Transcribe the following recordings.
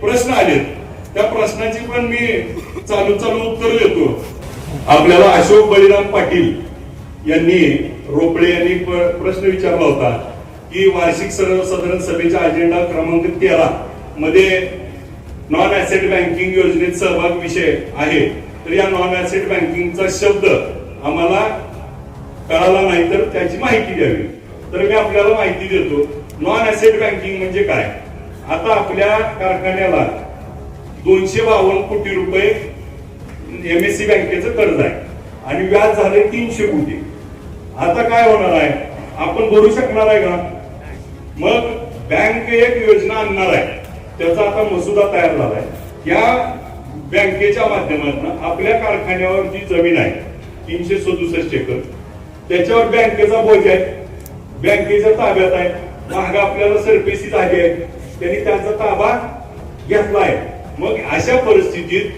प्रश्न आलेत. त्या प्रश्नाची पण मी चालू चालू उत्तर देतो. आपल्याला अशोक बळीराम पाटील यांनी रोपडे यांनी प्रश्न विचारला होता की वार्षिक सर्वसाधारण सभेच्या अजेंडा क्रमांक तेरा मध्ये नॉन ऍसेट बँकिंग योजनेत सहभाग विषय आहे. तर या नॉन ऍसेट बँकिंगचा शब्द आम्हाला कळाला नाही तर त्याची माहिती द्यावी. तर मी आपल्याला माहिती देतो. नॉन ऍसेट बँकिंग म्हणजे काय? आता आपल्या कारखान्याला दोनशे बावन्न कोटी रुपये एम एस सी बँकेचं कर्ज आहे. आणि व्याज झाले तीनशे कोटी. आता काय होणार आहे? आपण भरू शकणार आहे का? मग बँक एक योजना आणणार आहे. त्याचा आता मसुदा तयार झालाय. या बँकेच्या माध्यमातून आपल्या कारखान्यावर जी जमीन आहे तीनशे सदुसष्ट एकर त्याच्यावर बँकेचा बोज आहे. बँकेच्या ताब्यात आहे. महाग आपल्याला सरपेसी झाली आहे त्यांनी त्याचा ताबा घेतलाय. मग अशा परिस्थितीत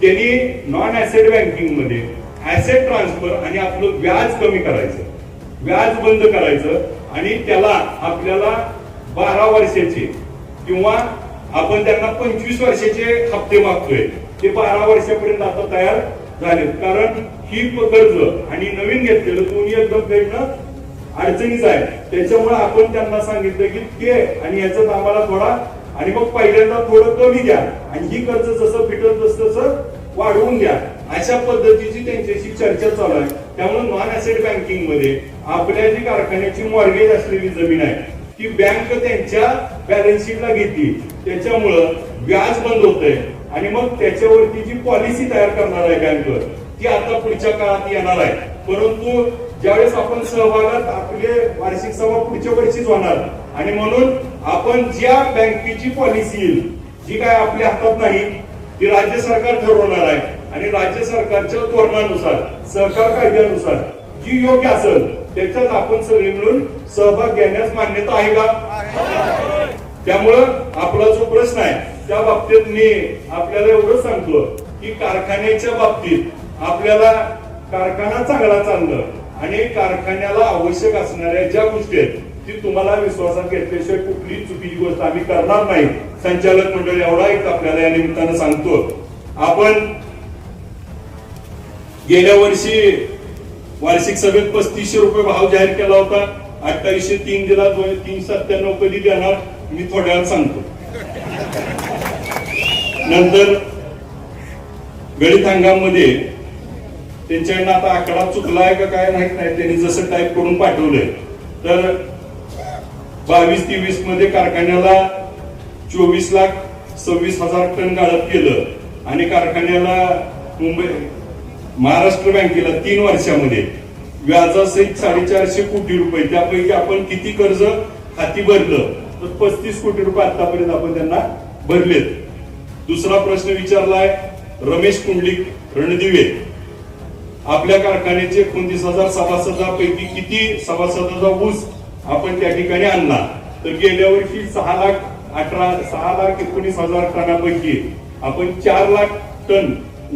त्यांनी नॉन ऍसेट बँकिंगमध्ये ऍसेट ट्रान्सफर आणि आपलं व्याज कमी करायचं. व्याज बंद करायचं आणि त्याला आपल्याला बारा वर्षाचे किंवा आपण त्यांना पंचवीस वर्षाचे हप्ते मागतोय. ते बारा वर्षापर्यंत आता तयार झालेत. कारण ही कर्ज आणि नवीन घेतलेलं दोन्ही एकदम फेडणं अडचणीच आहे. त्याच्यामुळे आपण त्यांना सांगितलं की ते आणि याच्यात आम्हाला थोडा आणि मग पहिल्यांदा थोडं कमी द्या आणि ही कर्ज जसं फिटत तसं तसं वाढवून द्या अशा पद्धतीची त्यांच्याशी चर्चा चालू आहे. त्यामुळे नॉन ऍसेट बँकिंगमध्ये आपल्या जी कारखान्याची मॉर्गेज असलेली जमीन आहे ती बँक त्यांच्या बॅलन्स शीटला घेतली. त्याच्यामुळं व्याज बंद होतंय. आणि मग त्याच्यावरती जी पॉलिसी तयार करणार आहे बँक ती आता पुढच्या काळात येणार आहे. परंतु ज्यावेळेस आपण सहभागात आपले वार्षिक सभा पुढच्या वर्षीच होणार आणि म्हणून आपण ज्या बँकेची पॉलिसी येईल जी काय आपल्या हातात नाही ती राज्य सरकार ठरवणार आहे. आणि राज्य सरकारच्या धोरणानुसार सहकार कायद्यानुसार जी योग्य असेल त्याच्यात आपण सगळे मिळून सहभाग घेण्यास मान्यता आहे का? त्यामुळं आपला जो प्रश्न आहे त्या बाबतीत मी आपल्याला एवढं सांगतो की कारखान्याच्या बाबतीत आपल्याला कारखाना चांगला चालणं आणि कारखान्याला आवश्यक असणाऱ्या ज्या गोष्टी आहेत ती तुम्हाला विश्वासात घेतल्याशिवाय कुठली चुकीची गोष्ट आम्ही करणार नाही. संचालक मंडळ एवढा एक आपल्याला या निमित्तानं सांगतो. आपण गेल्या वर्षी वार्षिक सभेत पस्तीसशे रुपये भाव जाहीर केला होता. अठ्ठावीसशे तीन दिला तीन सत्त्याण्णव कधी देणार मी थोड्या वेळात सांगतो. नंतर गणित हंगाममध्ये त्यांच्याकडनं आता आकडा चुकलाय का काय माहीत नाही. त्यांनी जसं टाईप करून पाठवलंय. तर बावीस तेवीसमध्ये कारखान्याला चोवीस लाख सव्वीस हजार टन गाळप केलं. आणि कारखान्याला मुंबई महाराष्ट्र बँकेला तीन वर्षामध्ये व्याजासहित साडेचारशे कोटी रुपये. त्यापैकी आपण किती कर्ज हाती भरलं? तर पस्तीस कोटी रुपये आतापर्यंत आपण त्यांना भरलेत. दुसरा प्रश्न विचारलाय रमेश कुंडलिक रणदिवे. आपल्या कारखान्याचे एकोणतीस हजार सभासदापैकी किती सभासदाचा ऊस आपण त्या ठिकाणी आणला? तर गेल्या वर्षी सहा लाख अठरा सहा लाख एकोणीस हजार टनापैकी आपण चार लाख टन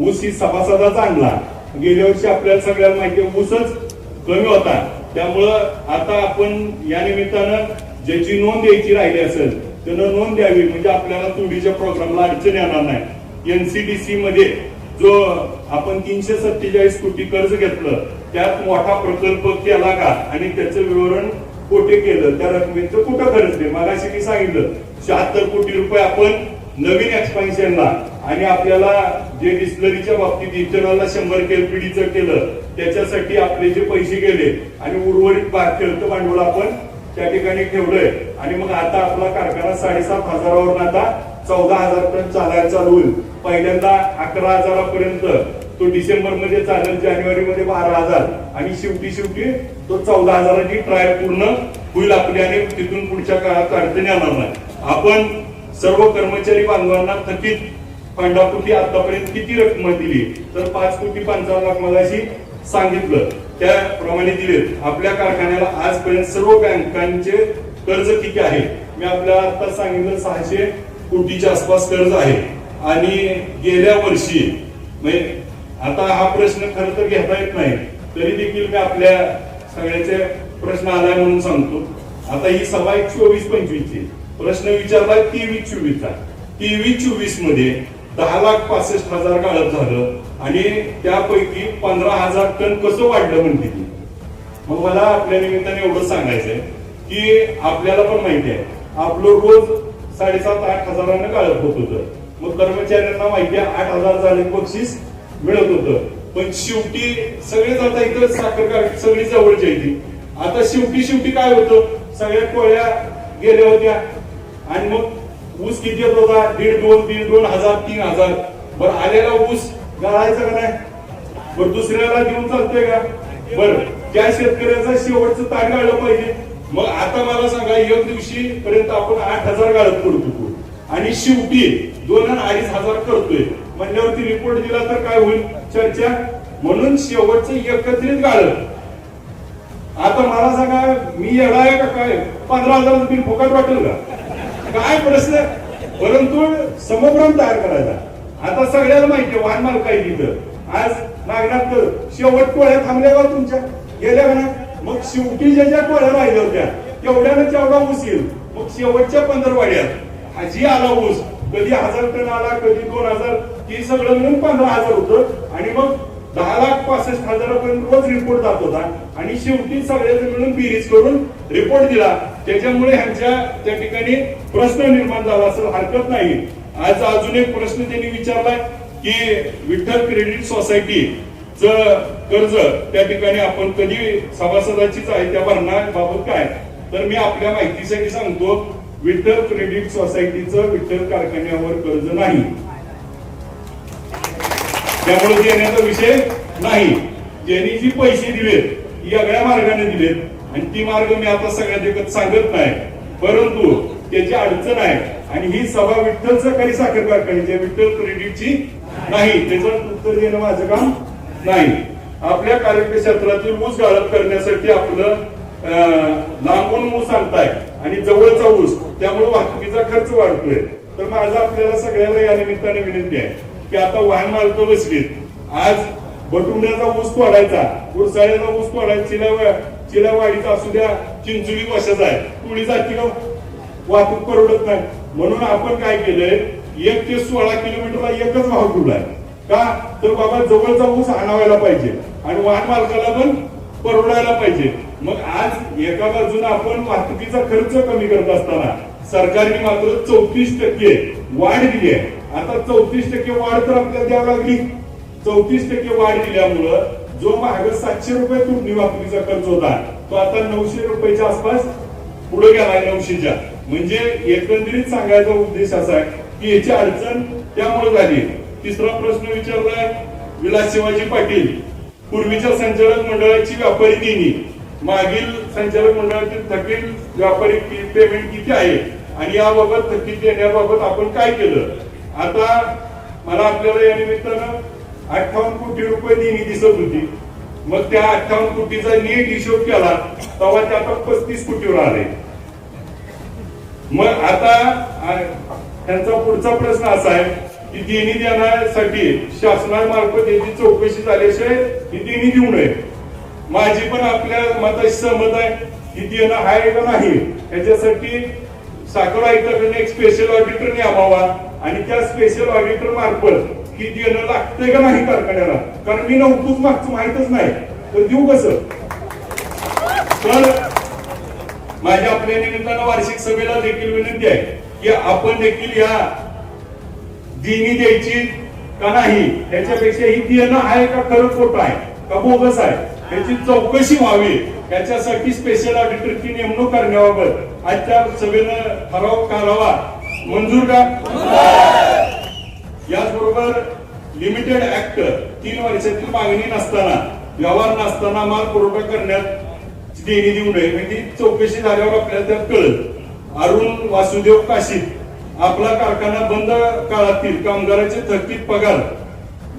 ऊस ही सभासदाचा आणला. गेल्या वर्षी आपल्याला सगळ्यांना माहिती ऊसच कमी होता. त्यामुळं आता आपण या निमित्तानं ज्याची नोंद द्यायची राहिली असेल त्यानं नोंद द्यावी. म्हणजे आपल्याला तुडीच्या प्रोग्रामला अडचण येणार नाही. एनसीडीसी मध्ये जो आपण तीनशे सत्तेचाळीस कोटी कर्ज घेतलं त्यात मोठा प्रकल्प केला का? आणि त्याचं विवरण कोठे केलं? त्या रकमेचं कुठं खर्चले मागाशी मी सांगितलं शहात्तर कोटी रुपये आपण नवीन एक्सपान्शनला आणि आपल्याला जे डिस्लरीच्या बाबतीत इथेनॉलला शंभर केलपीडीचं केलं त्याच्यासाठी आपले जे पैसे गेले आणि उर्वरित खेळतं भांडवल आपण त्या ठिकाणी ठेवलंय. आणि मग आता आपला कारखाना साडेसात हजारावरून आता चौदा हजार टन चालायला चालू होईल. पहिल्यांदा अकरा हजारापर्यंत तो डिसेंबरमध्ये चालेल जानेवारी मध्ये बारा हजार. आणि शेवटी शेवटी तो चौदा हजाराची ट्रायल पूर्ण होईल आपली आणि तिथून पुढच्या काळात अडचणी येणार नाही. आपण सर्व कर्मचारी बांधवांना थकीत फंडापोटी आतापर्यंत किती रक्कम दिली? तर पाच कोटी पंचावन्न लाख मगाशी सांगितलं. त्याप्रमाणे दिले आपल्या कारखान्याला आजपर्यंत सर्व बँकांचे कर्ज किती आहे? मी आपल्याला आता सांगितलं सहाशे कोटीच्या आसपास कर्ज आहे. आणि गेल्या वर्षी म्हणजे आता हा प्रश्न खर तर घेता येत नाही तरी देखील मी आपल्या सगळ्याचे प्रश्न आलाय म्हणून सांगतो. आता ही सभा एक चोवीस पंचवीस ची प्रश्न विचारलाय तेवीस चोवीसचा. तेवीस चोवीसमध्ये दहा लाख पासष्ट हजार गाळप झालं आणि त्यापैकी पंधरा हजार टन कसं वाढलं म्हणते ती? मग मला आपल्या निमित्ताने एवढं सांगायचंय की आपल्याला पण माहिती आहे आपलं रोज साडेसात आठ हजारांना गाळप होत होतं. मग कर्मचाऱ्यांना माहिती आठ हजार झाले बक्षीस मिळत होतं. पण शेवटी सगळेच आता इकडे साखर सगळी जवळची आहे ती. आता शेवटी शेवटी काय होतं? सगळ्या कोळ्या गेल्या होत्या. आणि मग ऊस किती येत होता? दीड दोन दीड दोन हजार तीन हजार. बरं आलेला ऊस गाळायचा का नाही? बरं दुसऱ्याला देऊन चालतंय का? बरं त्या शेतकऱ्याचा शेवटचं ताट गाळलं पाहिजे. मग आता मला सांगा एक दिवशी पर्यंत आपण आठ हजार गाळत करत होतो आणि शेवटी दोन अडीच हजार करतोय. म्हणल्यावरती रिपोर्ट दिला तर काय होईल? चर्चा. म्हणून शेवटचं एकत्रित गाळत आता मला सांगा मी येणार आहे का काय? पंधरा हजार बिल फुकट वाटेल का? काय प्रश्न? परंतु समभ्रम तयार करायचा. आता सगळ्याला माहिती वाहन मालक आहे तिथं. आज नागनाथ शेवट टोळ्या थांबल्या का तुमच्या. गेल्या म्हणा मग शेवटी ज्या ज्या टोळ्या राहिल्या होत्या तेवढ्यानं तेवढा ऊस येईल. मग शेवटच्या पंधरवाड्यात हाजी आला ऊस. कधी हजार टन आला कधी दोन हजार ती सगळं मिळून पंधरा हजार होतं. आणि मग दहा लाख पासष्ट हजारापर्यंत रोज रिपोर्ट जात होता. आणि शेवटी सगळ्याचं मिळून बिरीज करून रिपोर्ट दिला. त्याच्यामुळे ह्यांच्या त्या ठिकाणी प्रश्न निर्माण झाला असं हरकत नाही. आज अजून एक प्रश्न त्यांनी विचारलाय की विठ्ठल क्रेडिट सोसायटी च कर्ज त्या ठिकाणी आपण कधी सभासदाचीच आहे त्या भरण्याबाबत काय? तर मी आपल्या माहितीसाठी सांगतो विठ्ठल क्रेडिट सोसायटीचं विठ्ठल कारखान्यावर कर्ज नाही. त्यामुळे देण्याचा विषय नाही. ज्यांनी जी पैसे दिलेत ती वेगळ्या मार्गाने दिलेत आणि ती मार्ग मी आता सगळ्या सांगत नाही. परंतु त्याची अडचण आहे आणि ही सभा विठ्ठल सहकारी साखर कारखान्याची विठ्ठल क्रेडिटची नाही. त्याचं उत्तर देणं माझं काम नाही. आपल्या कार्यक्षेत्रातील ऊस गाळप करण्यासाठी आपलं लांबून ऊस आणताय आणि जवळचा ऊस त्यामुळे वाहतुकीचा खर्च वाढतोय. तर माझा आपल्याला सगळ्याला या निमित्ताने विनंती आहे की आता वाहन मालक बसलीत. आज बटुंड्याचा ऊस तोडायचा उरसाळ्याचा ऊस तोडायचा चिला चिलावाडीचा असू द्या चिंचुली कशाचा आहे. तुळी जाती का वाहतूक परवडत नाही. म्हणून आपण काय केलंय एक ते सोळा किलोमीटरला एकच वाहतूक आहे. का? तर बाबा जवळचा ऊस आणावायला पाहिजे आणि वाहन मालकाला पण परवडायला पाहिजे. मग आज एका बाजूला आपण वाहतुकीचा खर्च कमी करत असताना सरकारने मात्र चौतीस टक्के वाढ दिली आहे. आता चौतीस टक्के वाढ तर आपल्याला द्यावी लागली. चौतीस टक्के वाढ दिल्यामुळं जो महाग सातशे रुपये तुटणी वाहतुकीचा खर्च होता तो आता नऊशे रुपयाच्या आसपास पुढे गेला नऊशेच्या. म्हणजे एकंदरीत सांगायचा उद्देश असा आहे की याची अडचण त्यामुळे झाली. तिसरा प्रश्न विचारलाय विलास शिवाजी पाटील. पूर्वीच्या संचालक मंडळाची व्यापारी देणी मागील संचालक मंडळातील थकील व्यापारी पेमेंट किती आहे? आणि याबाबत थकीत देण्याबाबत आपण काय केलं? आता मला आपल्याला या निमित्तानं अठ्ठावन्न कोटी रुपये देणी दिसत होती. मग त्या अठ्ठावन्न कोटीचा नीट हिशोब केला तेव्हा ते आता पस्तीस कोटीवर आले. मग आता त्यांचा पुढचा प्रश्न असा आहे की देणी देण्यासाठी शासनामार्फत याची चौकशी झाल्याशिवाय ही देणी देऊ नये. माझी पण आपल्या मताशी सहमत आहे की देणं आहे का नाही याच्यासाठी साखर आयुक्ताकडे एक स्पेशल ऑडिटर नेमावा आणि त्या स्पेशल ऑडिटर मार्फत की देणं लागतंय का नाही कारखान्याला? कारण मी नव्हतोच मागचं माहितच नाही. तर देऊ कसं? तर माझ्या आपल्या निमित्तानं वार्षिक सभेला देखील विनंती आहे की आपण देखील या दिनी द्यायची का नाही? त्याच्यापेक्षा ही देणं आहे का खरं खोटं आहे? का बोगस आहे? याची चौकशी व्हावी. याच्यासाठी स्पेशल ऑडिटरची नेमणूक करण्याबाबत आजच्या सभेनं ठराव करावा. मंजूर का? याचबरोबर लिमिटेड ऍक्ट तीन वर्षातील मागणी नसताना व्यवहार नसताना माल पुरवठा करण्यात देणी देऊ नये. म्हणजे चौकशी झाल्यावर आपल्याला त्यात कळत अरुण वासुदेव काशीत आपला कारखाना बंद काळातील कामगारांचे थकीत पगार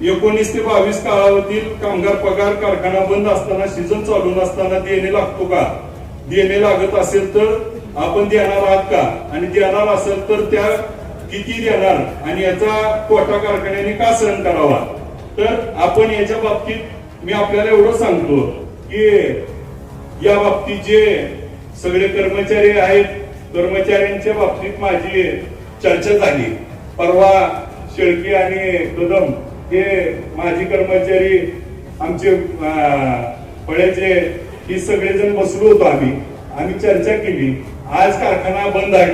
एकोणीस ते बावीस काळावधील कामगार पगार कारखाना बंद असताना सीझन चालू नसताना देणे लागतो का? देणे लागत असेल तर आपण देणार आहात का? आणि देणार असेल तर त्या किती देणार? आणि याचा कोटा कारखान्याने का सहन करावा? तर आपण याच्या बाबतीत मी आपल्याला एवढं सांगतो की या बाबतीत जे सगळे कर्मचारी आहेत कर्मचाऱ्यांच्या बाबतीत माझी चर्चा झाली. परवा शेळके आणि कदम हे माजी कर्मचारी आमचे अं, फळ्याचे हे सगळेजण बसलो होतो आम्ही. आम्ही चर्चा केली. आज कारखाना बंद आहे.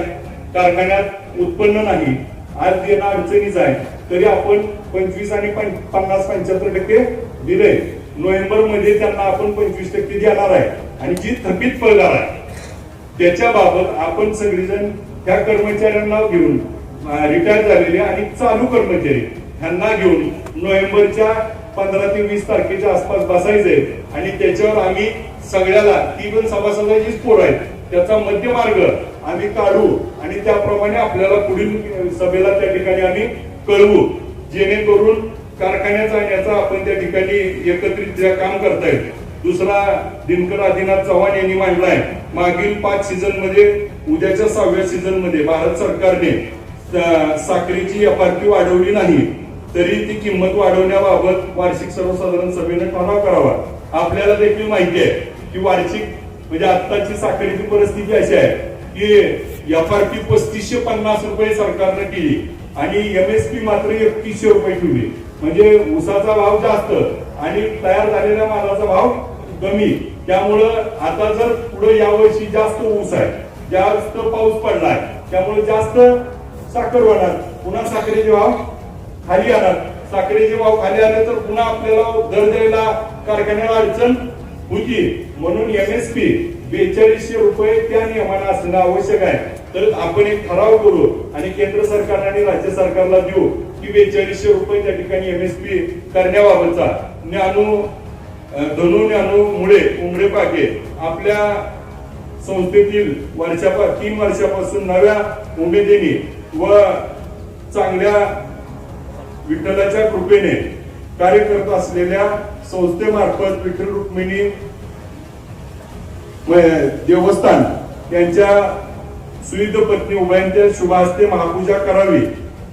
कारखान्यात उत्पन्न नाही. आज देणं अडचणीच आहे. तरी आपण पंचवीस आणि पन्नास पंच्याहत्तर टक्के दिले नोव्हेंबरमध्ये त्यांना आपण पंचवीस टक्के देणार आहे. आणि जी थकीत पगार आहे त्याच्या बाबत आपण सगळेजण त्या कर्मचाऱ्यांना घेऊन रिटायर झालेले आणि चालू कर्मचारी. ह्यांना घेऊन नोव्हेंबरच्या पंधरा ते वीस तारखेच्या आसपास बसायचंय. आणि त्याच्यावर आम्ही सगळ्याला ती पण सभासदाचीच पोर आहेत त्याचा मध्यमार्ग आम्ही काढू आणि त्याप्रमाणे आपल्याला पुढील सभेला त्या ठिकाणी आम्ही कळवू. जेणेकरून कारखान्याचा आणि याचा आपण त्या ठिकाणी एकत्रित काम करता येईल दुसरा दिनकर आदिनाथ चव्हाण यांनी मांडलाय मागील पाच सीझनमध्ये उद्याच्या सहाव्या सीझनमध्ये भारत सरकारने साखरेची एफआरपी वाढवली नाही. तरी ती किंमत वाढवण्याबाबत वार्षिक सर्वसाधारण सभेने ठराव करावा. आपल्याला देखील माहिती आहे की वार्षिक म्हणजे आत्ताची साखरेची परिस्थिती अशी आहे की एफ आर पी पस्तीसशे पन्नास रुपये सरकारने केली आणि एम एस पी मात्र एकतीसशे रुपये ठेवली. म्हणजे ऊसाचा भाव जास्त आणि तयार झालेल्या मालाचा भाव कमी. त्यामुळं आता जर पुढे यावर्षी जास्त ऊस आहे जास्त पाऊस पडलाय त्यामुळे जास्त साखर होणार पुन्हा साखरेचे भाव खाली येणार साखरेचे भाव खाली आले तर पुन्हा आपल्याला दर द्यायला कारखान्याला अडचण होती. म्हणून एम एस पी बेचाळीसशे रुपये त्या नियमाने असणं आवश्यक आहे. तर आपण एक ठराव करू आणि केंद्र सरकारने आणि राज्य सरकारला देऊ की बेचाळीसशे रुपये त्या ठिकाणी एम एस पी करण्याबाबतचा. ज्ञानू अं, धनु ज्ञानू मुळे उमरे पाके आपल्या संस्थेतील वर्षापा तीन वर्षापासून नव्या उमेदीने व चांगल्या विठ्ठलाच्या कृपेने कार्य करत असलेल्या संस्थेमार्फत विठ्ठल रुक्मिणी देवस्थान यांच्या सुविध पत्नी उभयांच्या शुभास्ते महापूजा करावी.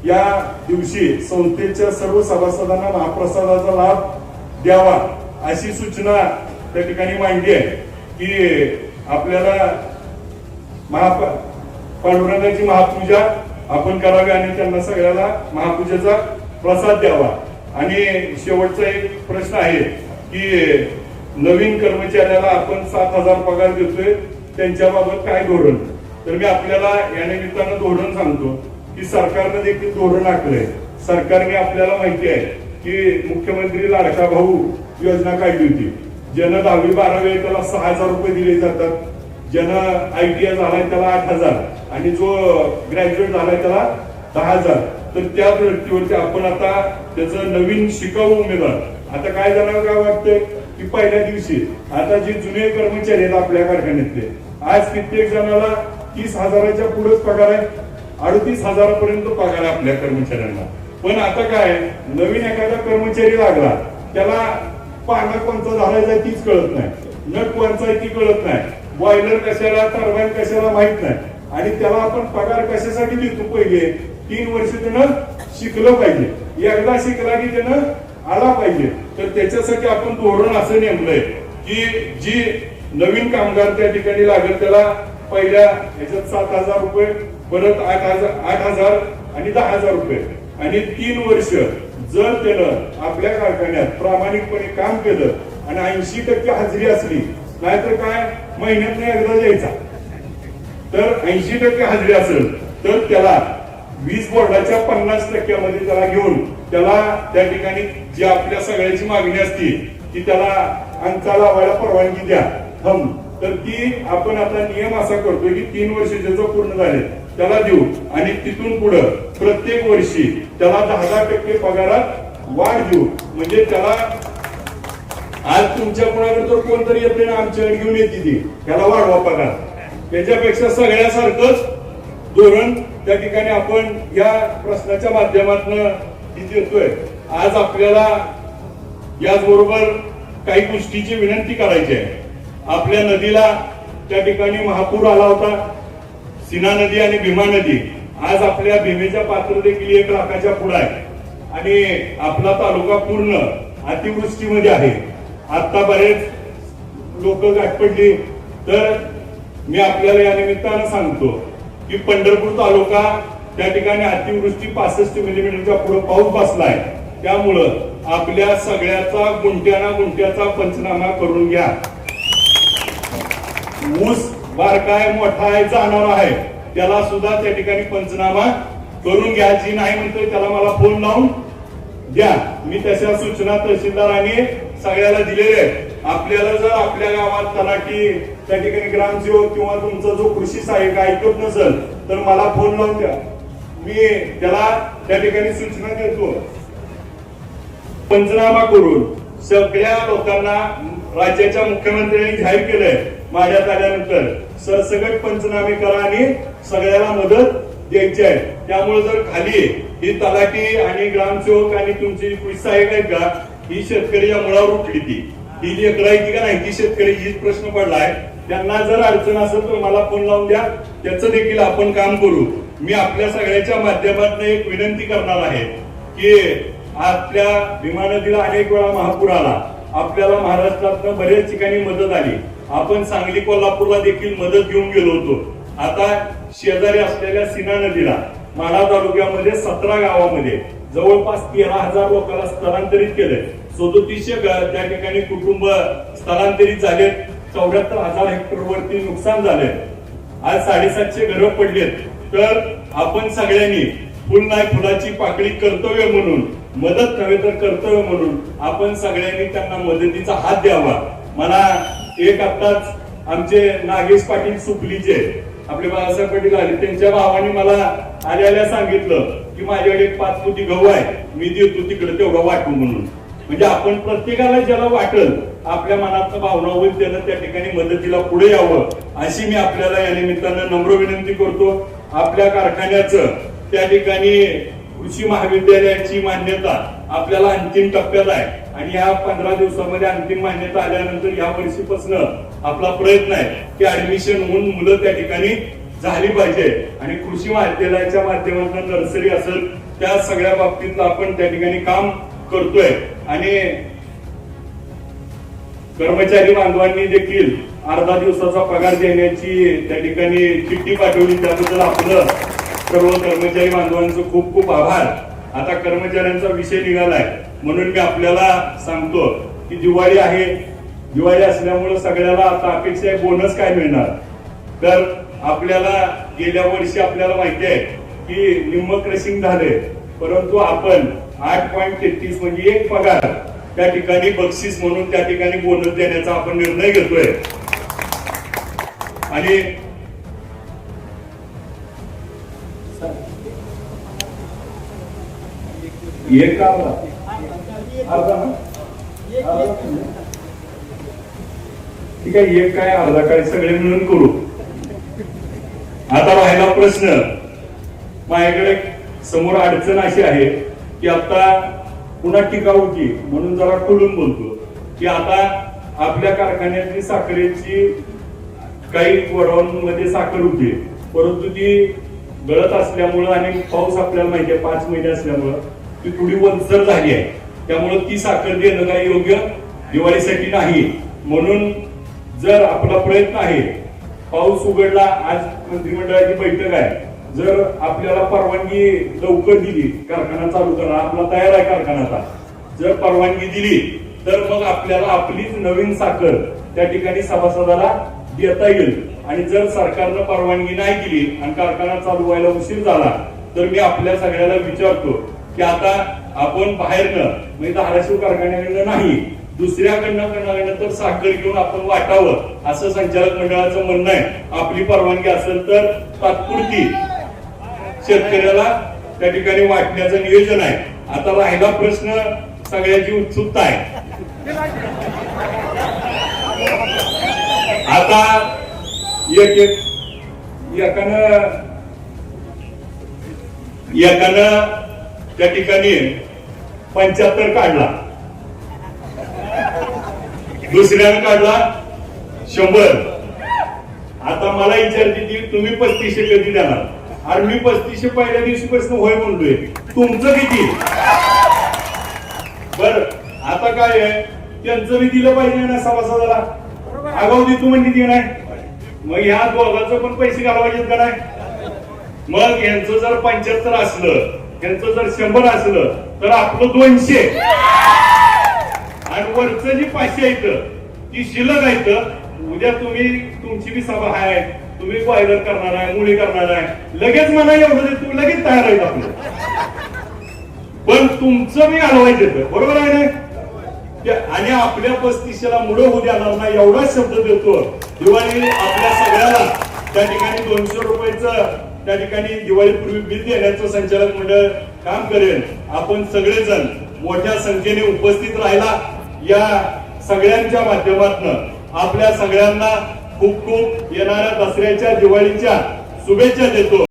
या दिवशी संस्थेच्या सर्व सभासदांना महाप्रसादाचा लाभ द्यावा अशी सूचना त्या ठिकाणी मांडली आहे. की आपल्याला महाप पांडुरंगाची महापूजा आपण करावी आणि त्यांना सगळ्याला महापूजेचा प्रसाद द्यावा. आणि शेवटचा एक प्रश्न आहे की नवीन कर्मचाऱ्याला आपण सात हजार पगार देतोय त्यांच्याबाबत काय धोरण? तर मी आपल्याला या निमित्तानं धोरण सांगतो की सरकारनं देखील धोरण आखलंय. सरकारने आपल्याला माहिती आहे की मुख्यमंत्री लाडका भाऊ योजना काढली होती. ज्यांना दहावी बारावी आहे त्याला सहा हजार रुपये दिले जातात. ज्यांना आय टी आय झालाय त्याला आठ हजार. आणि जो ग्रॅज्युएट झालाय त्याला दहा हजार. तर त्या व्यक्तीवरती आपण आता त्याचं नवीन शिकाऊ उमेदवार. आता काय जणांना काय वाटतंय? की पहिल्या दिवशी आता जे जुने कर्मचारी आहेत आपल्या कारखान्यातले आज कित्येक जणाला तीस हजाराच्या पुढेच पगार आहे. अडतीस हजारापर्यंत पगार आहे आपल्या कर्मचाऱ्यांना. पण आता काय नवीन एखादा कर्मचारी लागला त्याला पानं कोणचा झालायचा तीच कळत नाही. नट कोणचा आहे ती कळत नाही. बॉयलर कशाला टर्बाईन कशाला माहीत नाही. आणि त्याला आपण पगार कशासाठी देतो पहिले? तीन वर्ष त्यानं शिकलं पाहिजे. एकदा शिकला की त्यानं आला पाहिजे. तर त्याच्यासाठी आपण धोरण असं नेमलंय की जी नवीन कामगार त्या ठिकाणी लागेल त्याला पहिल्या ह्याच्यात सात हजार रुपये परत आठ हजार आठ हजार आणि दहा हजार रुपये. आणि तीन वर्ष जर त्यानं आपल्या कारखान्यात प्रामाणिकपणे काम केलं आणि ऐंशी टक्के हजेरी असली नाहीतर काय? महिन्यात एकदा द्यायचा. तर ऐंशी टक्के हजेरी असेल तर त्याला वीज बोर्डाच्या पन्नास टक्क्यामध्ये त्याला घेऊन त्याला त्या ठिकाणी जी आपल्या सगळ्याची मागणी असते की त्याला अंका लावायला परवानगी द्या. हम तर ती आपण आता नियम असा करतोय की तीन वर्ष ज्याचं पूर्ण झाले त्याला देऊ. आणि तिथून पुढं प्रत्येक वर्षी त्याला दहा दहा टक्के पगारात वाढ देऊ. म्हणजे त्याला आज तुमच्या कुणाकडे तर कोणतरी येते ना आमच्याकडे घेऊन येते ती. त्याला वाढवा पगार. त्याच्यापेक्षा सगळ्यासारखंच धोरण त्या ठिकाणी आपण या प्रश्नाच्या माध्यमातून देतोय आज आपल्याला याचबरोबर काही गोष्टीची विनंती करायची आहे. आपल्या नदीला त्या ठिकाणी महापूर आला होता सीना नदी आणि भीमा नदी. आज आपल्या भीमेच्या पात्र देखील एक लाखाच्या पुढे आहे. आणि आपला तालुका पूर्ण अतिवृष्टीमध्ये आहे. आता बरेच लोक गाठ पडली तर मी आपल्याला या निमित्तानं सांगतो की पंढरपूर तालुका त्या ठिकाणी अतिवृष्टी पासष्ट मिलीमीटरच्या पुढे पाऊस बसलाय. त्यामुळं आपल्या सगळ्याचा गुंट्याना गुंट्याचा पंचनामा करून घ्या. ऊस बारकाय मोठा आहे जाणार आहे त्याला सुद्धा त्या ठिकाणी पंचनामा करून घ्या. जी नाही म्हणतोय त्याला मला फोन लावून द्या. मी तशा सूचना तहसीलदारांनी सगळ्याला दिलेल्या आहेत. आपल्याला जर आपल्या गावात तलाठी त्या ठिकाणी ग्रामसेवक किंवा तुमचा जो कृषी सहाय्यक ऐकत नसेल तर मला फोन लावून द्या. मी त्याला त्या ठिकाणी सूचना देतो. पंचनामा करून सगळ्या लोकांना राज्याच्या मुख्यमंत्र्यांनी जाहीर केलंय माझ्यात आल्यानंतर. सरसगट पंचनामे करा आणि सगळ्याला मदत द्यायची आहे. त्यामुळे जर खाली ही तलाठी आणि ग्रामसेवक आणि तुमची कृषी सहाय्यक आहेत का ही शेतकरी या मुळावर उठली ती. ही जी आहे की का नाही ती शेतकरी हीच प्रश्न पडलाय. त्यांना जर अडचण असेल तर मला फोन लावून द्या. त्याचं देखील आपण काम करू. मी आपल्या सगळ्याच्या माध्यमातून एक विनंती करणार आहे की आपल्या भीमा नदीला अनेक वेळा महापूर आला. आपल्याला महाराष्ट्रात बऱ्याच ठिकाणी मदत आली. आपण सांगली कोल्हापूरला देखील मदत घेऊन गेलो होतो. आता शेजारी असलेल्या सीना नदीला माढा तालुक्यामध्ये सतरा गावामध्ये जवळपास तेरा हजार लोकांना स्थलांतरित केलंय. सदोतीसशे त्या ठिकाणी कुटुंब स्थलांतरित झाले. चौऱ्याहत्तर हजार हेक्टर वरती नुकसान झाले. आज साडेसातशे घरं पडलेत. तर आपण सगळ्यांनी फुल नाही फुलाची पाकळी कर्तव्य म्हणून मदत नव्हे तर कर्तव्य म्हणून आपण सगळ्यांनी त्यांना मदतीचा हात द्यावा. मला एक आत्ताच आमचे नागेश पाटील सुपलीचे आपले बाळासाहेब पाटील आले त्यांच्या भावाने मला आल्या आल्या सांगितलं की माझ्याकडे एक पाच कोटी गहू आहे. मी देतो तिकडे तेवढा वाटू म्हणून. म्हणजे आपण प्रत्येकाला ज्याला वाटल आपल्या मनात भावना होईल त्यांना त्या ठिकाणी मदतीला पुढे यावं अशी मी आपल्याला या निमित्तानं नम्र विनंती करतो. आपल्या कारखान्याचं त्या ठिकाणी कृषी महाविद्यालयाची मान्यता आपल्याला अंतिम टप्प्यात आहे. आणि या पंधरा दिवसामध्ये अंतिम मान्यता आल्यानंतर या वर्षीपासून आपला प्रयत्न आहे की ऍडमिशन होऊन मुलं त्या ठिकाणी झाली पाहिजे. आणि कृषी महाविद्यालयाच्या माध्यमातून नर्सरी असेल त्या सगळ्या बाबतीत आपण त्या ठिकाणी काम करतोय. आणि कर्मचारी बांधवांनी देखील अर्धा दिवसाचा पगार देण्याची त्या ठिकाणी चिठ्ठी पाठवली. त्याबद्दल आपलं सर्व कर्मचारी बांधवांचं खूप खूप आभार. आता कर्मचाऱ्यांचा विषय निघालाय. म्हणून मी आपल्याला सांगतो की दिवाळी आहे. दिवाळी असल्यामुळे सगळ्याला आता अपेक्षा आहे बोनस काय मिळणार? तर आपल्याला गेल्या वर्षी आपल्याला माहिती आहे की निम्म क्रशिंग झाले परंतु आपण आठ पॉईंट तेहतीस म्हणजे एक पगार. त्या ठिकाणी बक्षीस म्हणून त्या ठिकाणी बोनस देण्याचा आपण निर्णय घेतोय. आणि एक अर्धा? ना? ठीक आहे एक काय अर्धा काय सगळे मिळून करू. आता राहिला प्रश्न. माझ्याकडे समोर अडचण अशी आहे. की आता पुन्हा टिकाऊची म्हणून जरा खोलून बोलतो. की आता आपल्या कारखान्यातली साखरेची काही गोडाऊनमध्ये साखर होते. परंतु ती गळत असल्यामुळं आणि पाऊस आपल्याला माहिती आहे पाच महिने असल्यामुळं ती थोडी वंचर झाली आहे. त्यामुळं ती साखर देणं काही योग्य दिवाळीसाठी नाही. म्हणून जर आपला प्रयत्न आहे पाऊस उघडला आज मंत्रिमंडळाची बैठक आहे. जर आपल्याला परवानगी लवकर दिली कारखाना चालू करा आपला तयार आहे कारखान्याचा. जर परवानगी दिली तर मग आपल्याला आपलीच नवीन साखर त्या ठिकाणी सभासदाला देता येईल. आणि जर सरकारनं परवानगी नाही दिली आणि कारखाना चालू व्हायला उशीर झाला तर मी आपल्या सगळ्याला विचारतो की आता आपण बाहेरनं म्हणजे धाराशिव कारखान्याकडनं नाही दुसऱ्याकडनं कडनं तर साखर घेऊन आपण वाटावं असं संचालक मंडळाचं म्हणणं आहे. आपली परवानगी असेल तर तात्पुरती शेतकऱ्याला त्या ठिकाणी वाटण्याचं नियोजन आहे. आता राहिला प्रश्न सगळ्याची उत्सुकता आहे. आता एक एक एकानं एकानं त्या ठिकाणी पंच्याहत्तर काढला. दुसऱ्यानं काढला शंभर. आता मला विचारते की तुम्ही पस्तीसशे कधी देणार? आणि मी पस्तीसशे पहिल्या दिवशीपासून होय म्हणतोय. तुमचं किती? बर आता काय आहे? त्यांचं बी दिलं पाहिजे ना सभासदाला. आगाऊ देतो म्हणजे ती नाही. मग ह्या दोघांचं पण पैसे घालवायचे का नाही? मग यांचं जर पंच्याहत्तर असलं यांचं जर शंभर असलं तर आपलं दोनशे. आणि वरचं जी पाचशे आहेत ती शिल्लक आहेत उद्या तुम्ही तुमची बी सभा आहे. तुम्ही बॉयलर करणार आहे मुली करणार आहे. लगेच म्हणा एवढं दे, तुम्ही लगेच तयार आहेत आपलं. पण तुमचं मी घालवायचं येतं. बरोबर आहे ना आणि आपल्या पस्तीशेला मुळे होऊ देणार नाही एवढा शब्द देतो दिवाळी आपल्या सगळ्याला. त्या ठिकाणी दोनशे रुपयाचं त्या ठिकाणी दिवाळीपूर्वी बिल देण्याचं संचालक मंडळ काम करेल. आपण सगळेजण मोठ्या संख्येने उपस्थित राहिला या सगळ्यांच्या माध्यमातून आपल्या सगळ्यांना खूप खूप येणाऱ्या दसऱ्याच्या दिवाळीच्या शुभेच्छा देतो.